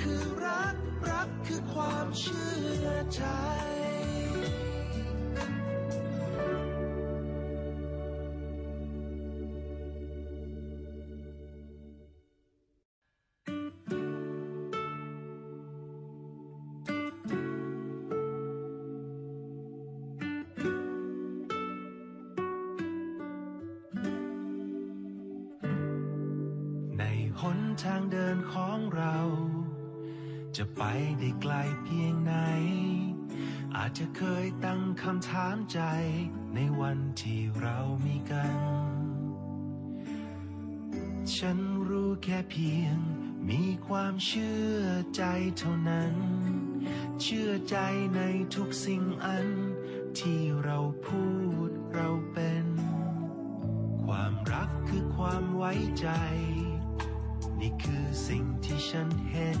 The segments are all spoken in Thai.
คือรัก รักคือความเชื่อใจ ในหนทางเดินของเรา จะไปได้ไกลเพียงไหน อาจจะเคยตั้งคำถามใจในวันที่เรามีกัน ฉันรู้แค่เพียงมีความเชื่อใจเท่านั้น เชื่อใจในทุกสิ่งอัน ที่เราพูดเราเป็น ความรักคือความไว้ใจ นี่คือสิ่งที่ฉันเห็น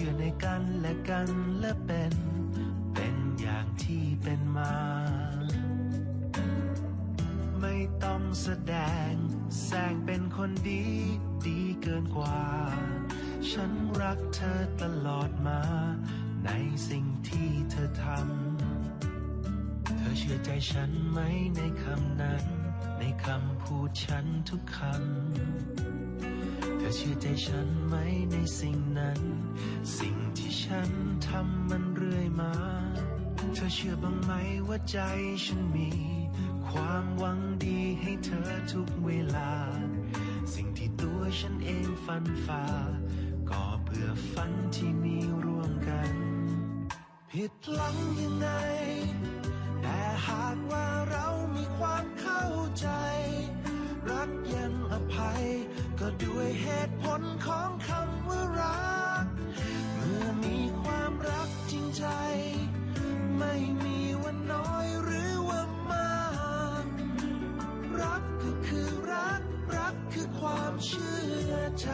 ชื่อในกันและกันและเป็น เป็นอย่างที่เป็นมา ไม่ต้องแสดง แสงเป็นคนดี ดีเกินกว่า ฉันรักเธอตลอดมา ในสิ่งที่เธอทำ เธอเชื่อใจฉันไหมในคำนั้น ในคำพูดฉันทุกคำ ชื่อใจฉันไหมในสิ่งนั้น สิ่งที่ฉันทำมันเรื่อยมา เธอเชื่อบ้างไหมว่าใจฉันมี ความหวังดีให้เธอทุกเวลา สิ่งที่ตัวฉันเองฝันฝ่า ก็เพื่อฝันที่มีร่วมกัน ผิดหลังยังไง ตุผลของคำว่ารัก เมื่อมีความรักจริงใจ ไม่มีวันน้อยหรือว่ามาก รักก็คือรัก รักคือความเชื่อใจ